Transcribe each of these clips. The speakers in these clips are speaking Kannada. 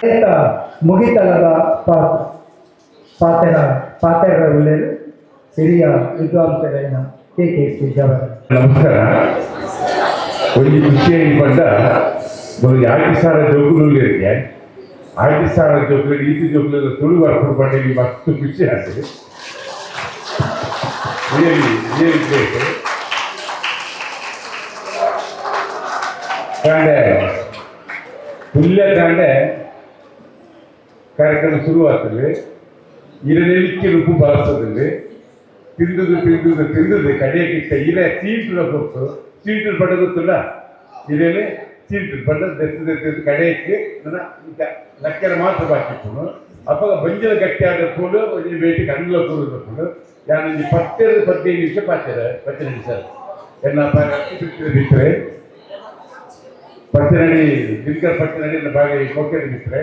ಆಯ್ತ ಮುಗಿತಲದ ಪಾ- ಪಾತೆರ ಪಾತೆರ ಒಳ್ಳೆಯದು ಹಿರಿಯ ವಿದ್ವಾಂಸರಾಯನ ಕೆ ಕೆ ಸಿ ಜವರ್ ನಮಸ್ಕಾರ ಒಂದು ಖುಷಿ ಪಡ್ಡ ಒಂದು ಆಟಿ ಸಾರ ಜೋಗುಲೂರಿಗೆ ಆಟಿ ಸಾರ ಜೋಗುಲು ಈತಿ ಜೋಗುಲ ತುಳು ಬರ್ಕೊಂಡು ಪಡೆಯಲಿ ಮಸ್ತ್ ಖುಷಿ ಆಗ್ತದೆ ರಿಯಲಿ ರಿಯಲಿ ಗ್ರೇಟ್ ಕಾಂಡೆ ತುಲ್ಯ ಕಾಂಡೆ ಕಾರ್ಯಕ್ರಮ ಶುರುವಾಗ್ತದೆ ಇರಲಿಕ್ಕೆ ರುಪು ಬಳಸ್ತದೆ ತಿಂದುದು ತಿಂದುದು ತಿಂದುದು ಕಡೆಯಕ್ಕಿಟ್ಟ ಇರೆ ಸೀಂಟುಲ ಕೊಟ್ಟು ಸೀಂಟು ಪಡ ಗೊತ್ತಲ್ಲ ಇರೇನೆ ಸೀಂಟು ಪಡ ದೆತ್ತು ದೆತ್ತು ಕಡೆಯಕ್ಕೆ ನನ್ನ ಈಗ ಲಕ್ಕರ ಮಾತ್ರ ಬಾಕಿತ್ತು ಅಪ್ಪ ಬಂಜಲ ಗಟ್ಟಿಯಾದ ಕೂಡು ಒಂದು ಬೇಟಿ ಕಂಡ್ಲ ಕೂಡು ಕೂಡು ಯಾನು ಈ ಪತ್ತೆರಡು ಪದ್ನೈದು ನಿಮಿಷ ಪಾಚಾರ ಪತ್ತು ನಿಮಿಷ ಎನ್ನ ಬಿಟ್ಟರೆ ಪಚ್ಚನಡಿ ದಿನಕರ್ ಪಚ್ಚನಡಿ ನನ್ನ ಭಾಗ ಕೊಕ್ಕೆ ಬಿಟ್ಟರೆ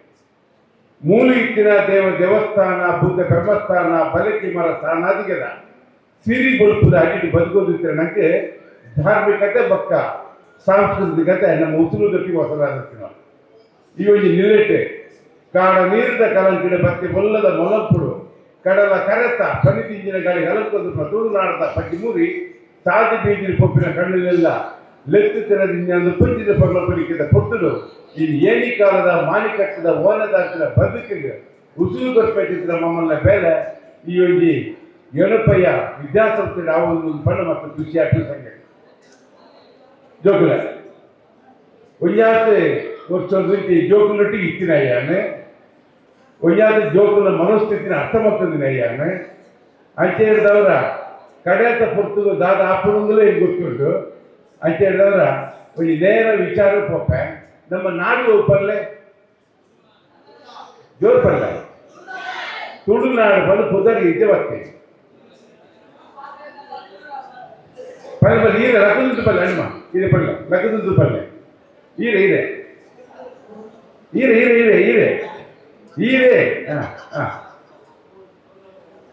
ಮೂಲಿಕ್ಕಿನ ದೇವ ದೇವಸ್ಥಾನ, ಬುದ್ಧ ಬ್ರಹ್ಮಸ್ಥಾನ, ಬಲಕಿ ಮರ ಸ್ಥಾನಾದಿಗದ ಸಿರಿ ಬಳುಪದ ಅಡಿಗೆ ಬದುಕೋದಿದ್ರೆ ನನಗೆ ಧಾರ್ಮಿಕತೆ ಬಕ್ಕ ಸಾಂಸ್ಕೃತಿಕತೆ ನಮ್ಮ ಉಸಿರುದಕ್ಕೆ ಹೊಸದಾಗುತ್ತೆ ನಾವು ಈ ಒಂದು ನಿಲೆಟೆ ಕಾಡ ನೀರಿದ ಕಲಂಕಿಡ ಬತ್ತಿ ಬೊಲ್ಲದ ಮೊಲಪ್ಪುಡು ಕಡಲ ಕರೆತ ಸಮಿತಿಂಜಿನ ಗಾಳಿ ಹಲಕೊಂದು ತುಳುನಾಡದ ಪಟ್ಟಿ ಮೂರಿ ತಾಜಿ ಬೀಜಿನ ಪೊಪ್ಪಿನ ಕಣ್ಣಿನೆಲ್ಲ ಲೆತ್ತು ತೆರದಿಂದ ಪಂಚಿದ ಪಗಳ ಪಡಿಕಿದ ಪೊಟ್ಟಲು ಈ ಏನಿ ಕಾಲದ ಮಾನಿಕಟ್ಟದ ಓನದಾಕಿನ ಬದುಕಿಗೆ ಉಸಿರು ಕೊಟ್ಬಿಟ್ಟಿದ್ರ ಮಮ್ಮಲ್ಲ ಬೇರೆ ಈ ಒಂದು ಎಣಪಯ್ಯ ವಿದ್ಯಾಸಂಸ್ಥೆ ಆ ಒಂದು ಬಣ್ಣ ಮತ್ತು ಖುಷಿ ಆಗ್ತದೆ ಸಂಗತಿ. ಜೋಗುಲ ಒಂಜಾತೆ ವರ್ಷೊಂದು ಜೋಕುಲೊಟ್ಟಿಗೆ ಇತ್ತಿನ ಅಯ್ಯಾನೆ ಒಂಜಾತೆ ಜೋಕುಲ ಮನೋಸ್ಥಿತಿನ ಅರ್ಥಮತ್ತದಿನ ಅಯ್ಯಾನೆ ಅಂಚೆ ಹಿಡ್ದವರ ಕಡೆಯತ್ತ ಪುರ್ತುದು ದಾದ ಆಪುಣಂದಲೇ ಗೊತ್ತುಂಟು ಅಂಚೆ ಹಿಡ್ದವರ ಒಂದು ನೇರ ವಿಚಾರ ಪೊಪ್ಪೆ ನಮ್ಮ ನಾಡು ಪಲ್ಲೆ ಜೋರ್ ಪಲ್ಲೆ ತುಳುನಾಡು ಬಂದು ಪುದರಿ ಇದ್ದೆ ಬರ್ತೇನೆ ಪಲ್ಲೆ ಬಲ್ಲಿ ಈರೆ ರಕುಂದು ಪಲ್ಲೆ ಹಣ್ಮ ಇದೆ ಪಲ್ಲೆ ರಕುಂದು ಪಲ್ಲೆ ಈರೆ ಇದೆ ಈರೆ ಈರೆ ಈರೆ ಈರೆ ಈರೆ ಹಾ ಹಾ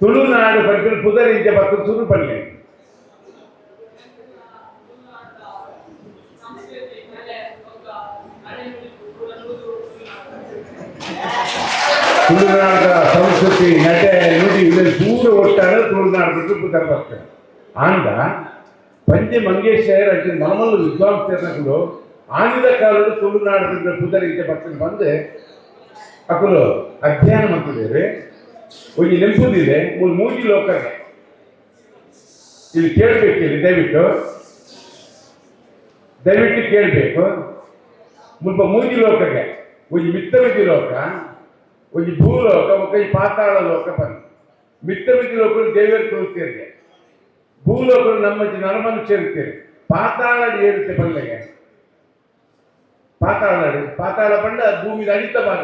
ತುಳುನಾಡು ಬಗ್ಗೆ ಪುದರಿ ಇದ್ದೆ ಬರ್ತದೆ ತುಳು ಪಲ್ಲೆ ತುಳುನಾಡದ ಸಂಸ್ಕೃತಿ ನಡೆ ನುಡಿ ಇದನ್ನು ದೂರ ಒಟ್ಟಾರೆ ತುಳುನಾಡು ಬಿಟ್ಟು ಪುದರ್ ಬರ್ತದೆ ಆಂಡ ಪಂಚೆ ಮಂಗೇಶ್ವರ ಅಂಚಿನ ಮನಮಲ್ಲ ವಿದ್ವಾಂಸರು ಆಂಗಿದ ಕಾಲದ ತುಳುನಾಡದಿಂದ ಪುದರಿಗೆ ಬರ್ತದೆ ಬಂದು ಅಕ್ಕಲು ಅಧ್ಯಯನ ಮಾಡ್ತಿದ್ದೇವೆ ಒಂದು ನೆಂಪುದಿದೆ ಒಂದು ಮೂಜಿ ಲೋಕಗೆ ಇಲ್ಲಿ ಕೇಳಬೇಕು ಇಲ್ಲಿ ದಯವಿಟ್ಟು ದಯವಿಟ್ಟು ಕೇಳಬೇಕು ಮುಲ್ಪ ಮೂಜಿ ಲೋಕಗೆ ಒಂದು ಮಿತ್ತಮಿತಿ ಲೋಕ ಒಂದು ಭೂಲೋಕ ఒక ಪಾತಾಳ ಲೋಕ ಬಂದು ಮಿತ್ತಮಿತಿ ಲೋಕ ದೇವರ ಭೂ ಭೂಲೋಕರು ನಮ್ಮ ನರಮನ್ನು ಸೇರುತ್ತೇವೆ ಪಾತಾಳ ಏರುತ್ತೆ ಬಲ್ಲೆಗೆ ಪಾತಾಳ ಪಾತಾಳ ಬಂಡ ಭೂಮಿ ಅಡಿತ ಭಾಗ.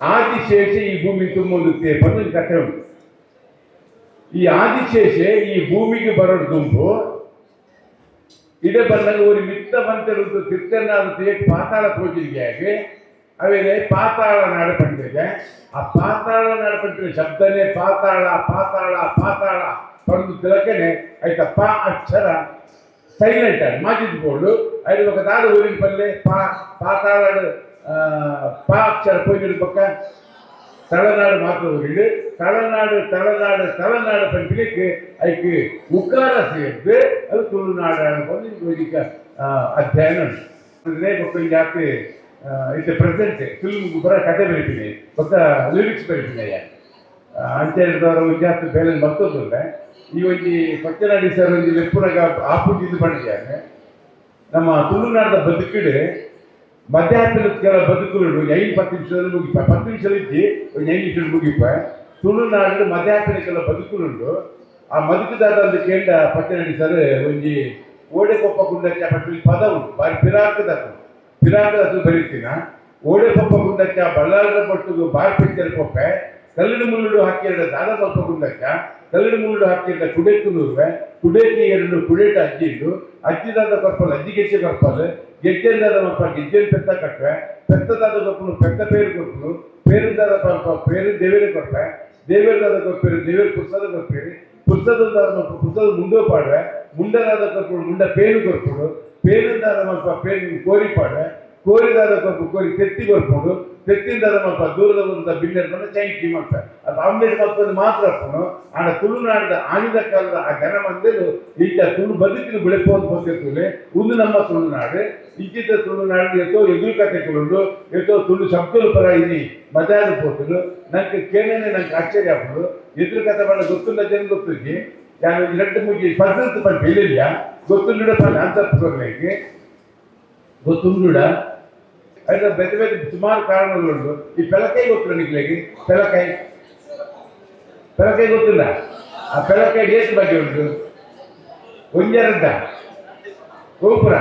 ಆದಿಶೇಷ ಈ ಭೂಮಿ ತುಂಬುತ್ತೆ ಬಂದು ಕಥೆ ಉಂಟು. ಈ ಆದಿಶೇಷ ಈ ಭೂಮಿಗೆ ಬರೋದು ಗುಂಪು ಇದೇ ಬಂದಾಗ ಒಂದು ಮಿತ್ತ ಬಂತಿರುವುದು ತಿರ್ತನಾದ ಪಾತಾಳ ಪೂಜೆಗೆ ಆಗಿ. ಅವರಿಗೆ ಪಾತಾಳ ನಾಡು ಬಂದಿದೆ ಆ ಪಾತಾಳ ನಾಡು ಬಂದಿವೆ ಶಬ್ದನೇ ಪಾತಾಳ ಪಾತಾಳ ಪಾತಾಳ ಬಂದು ತಿಳಕನೆ ಆಯ್ತಾ ಪಾ ಅಕ್ಷರ ಸೈಲೆಂಟ್ ಆಗಿ ಮಾತಿದ್ಕೊಂಡು ಐದು ಪಕ್ಕ ತಾಳು ಊರಿಗೆ ಬಂದೆ ಪಾ ಪಾತಾಳ ಪಾ ಅಕ್ಷರ ಪೋಗಿಡ ಪಕ್ಕ தளநாடு மாற்றுவதற்கு தளநாடு தளநாடு தளநாடு பண்பிலைக்கு அதுக்கு உட்கார சேர்த்து அது துளுநாடான போது அத்தியாயம் இதை கொஞ்சம் ಇದು ಪ್ರೆಸೆಂಟ್ ಫಿಲ್ಮ್ ಬರ ಕತೆ ಬರೀತೀನಿ. ಹೊಸ ಲಿರಿಕ್ಸ್ ಬರೀತೀನಿ. ಅಂತ ಹೇಳಿದವರು ಜಾಸ್ತಿ ಬೇರೆ ಮತ್ತೊಂದಿಲ್ಲ ಈ ಒಂದು ಪಚ್ಚನಾಡಿ ಸರ್ ಒಂದು ಲೆಪ್ಪುರಾಗ ಆಪುಟ್ ಇದು ಮಾಡಿದ್ದಾರೆ ನಮ್ಮ ತುಳುನಾಡದ ಬದುಕಿಡೆ ಮಧ್ಯಾಹ್ನದ ಕೆಲ ಬದುಕುಗಳು ಐದು ಪತ್ತು ನಿಮಿಷದಲ್ಲಿ ಮುಗಿಪ ಪತ್ತು ನಿಮಿಷ ಇದ್ದು, ಒಂದು ಐದು ನಿಮಿಷ ಮುಗಿಪ ತುಳುನಾಡು ಮಧ್ಯಾಹ್ನ ಕೆಲ ಬದುಕುలుండు ಆ ಮದುಕುದಾದ ಒಂದು ಕೇಂದ್ರ ಪತ್ತೆ ಸರ್ ಒಂಜಿ ಓಡೆ ಕೊಪ್ಪ ಪದ ಉಂಟು. ಬಾರಿ ಪಿರಾಕದ ಪಿರಾಕದ ಬರೀತೀನ ಓಡೆ ಪಪ್ಪ ಗುಂಡಕ್ಕ ಬಳ್ಳಾರದ ಪಟ್ಟುದು ಬಾರ್ ಪಿಕ್ಚರ್ ಪೊಪ್ಪೆ ಕಲ್ಲಿನ ಮುಳ್ಳುಡು ಹಾಕಿರಡ ದಾದ ಪಪ್ಪ ಗುಂಡಕ್ಕ ಕಲ್ಲಿನ ಮುಳ್ಳುಡು ಹಾಕಿರಡ ಕುಡೇಕು ನೂರುವೆ ಕುಡೇಕಿ ಎರಡು ಕುಡೇಟ ಅಜ್ಜಿಂಡು ಅಜ್ಜಿದಾದ ಕೊಪ್ಪಲು ಅಜ್ಜಿ ಗೆಜ್ಜೆ ಕೊಪ್ಪಲು ಗೆಜ್ಜೆಂದಾದ ಮಪ್ಪ ಗೆಜ್ಜೆನ್ ಪೆತ್ತ ಕಟ್ಟುವೆ ಪೆತ್ತದಾದ ಕೊಪ್ಪಲು ಪೆತ್ತ ಪೇರು ಕೊಪ್ಪಲು ಪೇರುದಾದ ಪಪ್ಪ ಪೇರು ದೇವೇರೆ ಕೊಟ್ಟೆ ದೇವೇರದಾದ ಕೊಪ್ಪೇರು ದೇವೇರು ಪುಸ್ತದ ಕೊಪ್ಪೇರಿ ಪುಸ್ತಕದ ಪುಸ್ತಕದ ಮುಂದೆ ಪಾಡುವೆ ಮುಂಡದಾದ ಕೊಪ್ಪಳು ಮುಂಡ ಪೇರು ಕೊರ್ಪುಡು ಪೇರಿಂದ ಸ್ವಲ್ಪ ಪೇರಿನ ಕೋರಿಪಾಡೆ ಕೋರಿದಾದ ಸ್ವಲ್ಪ ಕೋರಿ ತೆತ್ತಿ ಬರ್ಕೊಂಡು ತೆತ್ತಿಂದಾದ ಮಲ್ಪ ದೂರದ ಒಂದು ಬಿನ್ನೆಡ್ಕೊಂಡು ಚೈಂಟಿ ಮಾಡ್ತಾರೆ. ಅದು ಆಮ್ಲೆಟ್ ಮತ್ತೊಂದು ಮಾತ್ರ ಆಡ ತುಳುನಾಡಿದ ಆಳಿದ ಕಾಲದ ಆ ಜನ ಮಂದಿರು ಈಗ ತುಳು ಬದುಕಿನ ಬೆಳೆಪೋದು ಬಂದಿರ್ತದೆ ಒಂದು ನಮ್ಮ ತುಳುನಾಡು ಇಂಚಿತ ತುಳುನಾಡು ಎತ್ತೋ ಎದುರು ಕತೆ ಕೊಡು ಎತ್ತೋ ತುಳು ಶಬ್ದದ ಪರ ಇಲ್ಲಿ ಮಧ್ಯಾಹ್ನ ಪೋತರು ನಂಗೆ ಕೇಳನೆ ನಂಗೆ ಆಶ್ಚರ್ಯ ಆಗ್ಬೋದು ಎದುರು ಕತೆ ಮಾಡ ಗೊತ್ತಿಲ್ಲ, ಜನ ಗೊತ್ತಿಗೆ ನಾನು ಎರಡು ಮುಗಿ ಪರ್ಸೆಂಟ್ ಪಟ್ಟು ಹೇಳಿಲ್ಲ ಗೊತ್ತುಂಡುಡ ಪಲ್ಲ ಅಂತರ್ಪುರಕ್ಕೆ ಗೊತ್ತುಂಡುಡ ಅದರ ಬೇರೆ ಬೇರೆ ಸುಮಾರು ಕಾರಣಗಳುಂಟು. ಈ ಪೆಲಕಾಯಿ ಗೊತ್ತಿಲ್ಲ ನಿಕ್ಲೆಗೆ ಪೆಲಕಾಯಿ ಪೆಲಕಾಯಿ ಗೊತ್ತಿಲ್ಲ ಆ ಪೆಲಕಾಯಿ ಏಸು ಬಗ್ಗೆ ಉಂಟು. ಒಂಜರದ್ದ ಗೋಪುರ.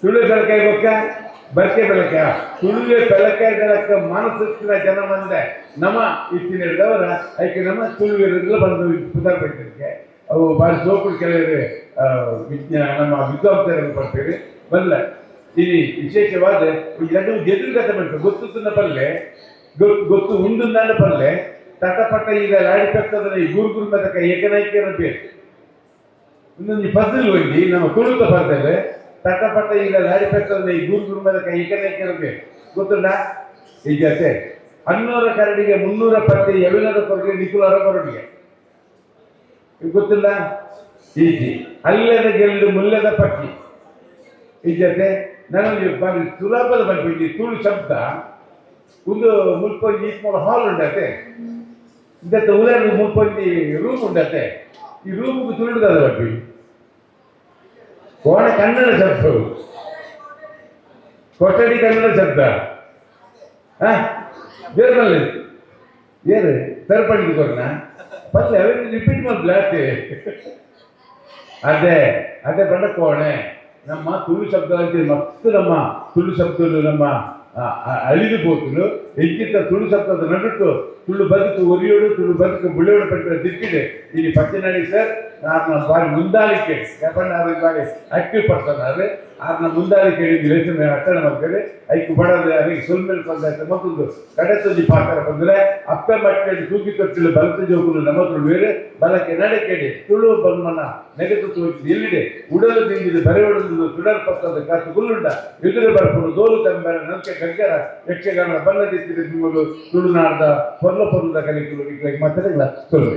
ತುಳು ಬೆಳಕಾಯಿ ಗೊತ್ತ? ಬರ್ಕೆ ಬೆಳಕ ತುಳುವೆ ಬೆಳಕಾಯಿ ಬೆಳಕ ಮನಸ್ಸಿನ ಜನ ಮಂದೆ. ನಮ್ಮ ಇತ್ತಿನ ಹಿಡಿದವರ ಅದಕ್ಕೆ ನಮ್ಮ ತುಳುವೆಲ್ಲ ಬಂದು ಪುಸ್ತಕಕ್ಕೆ ಅವು ಭಾಳ ಸೋಪು ಕೆಲವರು ವಿಜ್ಞಾನ ನಮ್ಮ ವಿದ್ವಾಂಸರಲ್ಲಿ ಪಡ್ತೇವೆ ಬಲ್ಲ ಇಲ್ಲಿ ವಿಶೇಷವಾದ ಎರಡು ಎದುರು ಕಥೆ ಮಾಡ್ತಾರೆ ಬರ್ಲೆ ಪಲ್ಲೆ ಗೊತ್ತು ಉಂಡುಂದಾನ ಪಲ್ಲೆ, ತಟಪಟ ಈಗ ಲಾಡಿಪತ್ತದ ಈ ಗುರು ಗುರು ಮತಕ ಏಕನಾಯ್ಕೆ ಬೇಕು ಇನ್ನೊಂದು ಫಸಲ್ ಹೋಗಿ ನಮ್ಮ ಕುಳಿತ ಫಸಲ್ ತಟಪಟ ಈಗ ಲಾಡಿಪತ್ತದ ಈ ಗುರು ಏಕನೈಕ್ಯನ ಬೇಕು ಗೊತ್ತಿಲ್ಲ ಈ ಜೊತೆ ಹನ್ನೂರ ಕರಡಿಗೆ ಮುನ್ನೂರ ಪಟ್ಟಿ ಎವಿನರ ಕೊರಗೆ ನಿಖುಲರ ಕೊರಡಿಗೆ ಗೊತ್ತಿಲ್ಲ ಈಜಿ. ಅಲ್ಲದ ಗೆಲ್ಲು ಮುಲ್ಲದ ಪಟ್ಟಿ. ಈ ಜೊತೆ ನನಗೆ ಬಂದು ಸುಲಭದ ಬಂದ್ಬಿಟ್ಟು ತುಳು ಶಬ್ದ ಒಂದು ಮುಲ್ಪೊಂಜಿ ಇಟ್ಕೊಂಡು ಹಾಲ್ ಉಂಡತೆ ಇದಕ್ಕೆ ಉದಾಹರಣೆ ಮುಲ್ಪೊಂಜಿ ರೂಮ್ ಉಂಡತೆ ಈ ರೂಮ್ಗೆ ತುಳುಡದ ಬಗ್ಗೆ. ಕೋಣೆ ಕನ್ನಡ ಶಬ್ದ ಕೊಠಡಿ ಕನ್ನಡ ಶಬ್ದ ಹಾ ಬೇರೆ ಏನು ಸರಿಪಡಿಗೆ ಕೊಡ್ನ ಪಲ್ಲೆ ಅವರಿಗೆ ರಿಪೀಟ್ ಮಾಡ್ಲ ಅದೇ ಅದೇ ಬಂಡ ಕೋಣೆ ನಮ್ಮ ತುಳು ಶಬ್ದ ಅಂತ ಮತ್ತು ನಮ್ಮ ತುಳು ಶಬ್ದಗಳು ನಮ್ಮ ಆ, ಆ, ಅಳಿದು ಹೋಗ್ತಲು ಹೆಚ್ಚಿನ ತುಳು ಶಬ್ದದ ನಡುಟ್ಟು ತುಳು ಬದುಕು ಒರಿಯೋಡು ತುಳು ಬದುಕು ಬುಳಿಯೋಡು ಪಟ್ಟಿರ ದಿಕ್ಕಿದೆ ಇಲ್ಲಿ ಪಚ್ಚನಡಿ ಸರ್ ಆರ್ನ ಬಾರಿ ಮುಂದಾಳಿಕೆ ಯಾಕಂದ್ರೆ ಅವ್ರಿಗೆ ಬಾರಿ ಆಕ್ಟಿವ್ ಪರ್ಸನ್ ಆದರೆ ಆರ್ನ ಮುಂದಾಳಿಕೆ ಲೇಸನ್ ಅಟ್ಟಣ ಮಾಡ್ತಾರೆ ಐಕು ಬಡದ ಅದಕ್ಕೆ ಸುಲ್ಮೇಲ್ ಪಂಚಾಯತ್ ಮತ್ತೊಂದು ಕಡೆತೊಂದಿ ಪಾತ್ರ ಬಂದರೆ, ಅಪ್ಪ ಮಟ್ಟದಲ್ಲಿ ತೂಗಿ ಕಟ್ಟಿಲು ಬಲತ ಜೋಗುಲು ನಮ್ಮತ್ರ ಬೇರೆ ಬಲಕ್ಕೆ ನಡೆಕೆಡಿ ತುಳು ಬನ್ಮನ ನೆಗೆದು ತೋರಿಸಿ ಎಲ್ಲಿದೆ? ಉಡಲು ತಿಂದಿದೆ ಬರೆ ಹೊಡೆದು ತುಡಲ್ ಪಕ್ಕದ ಕಾಸು ಗುಲ್ಲುಂಡ. ಎದುರು ಬರ್ಬೋದು ದೋಲು ತಂಬರ ನಂಕೆ ಗಗ್ಗರ ಯಕ್ಷಗಾನ ಬಲ್ಲದಿದ್ದರೆ ನಿಮ್ಮದು ತುಳುನಾಡದ ಪೊರ್ಲ ಪೊರ್ಲದ ಕಲಿಕಲು ಮಾತಾಡಿಲ್ಲ ಸುಳ್ಳು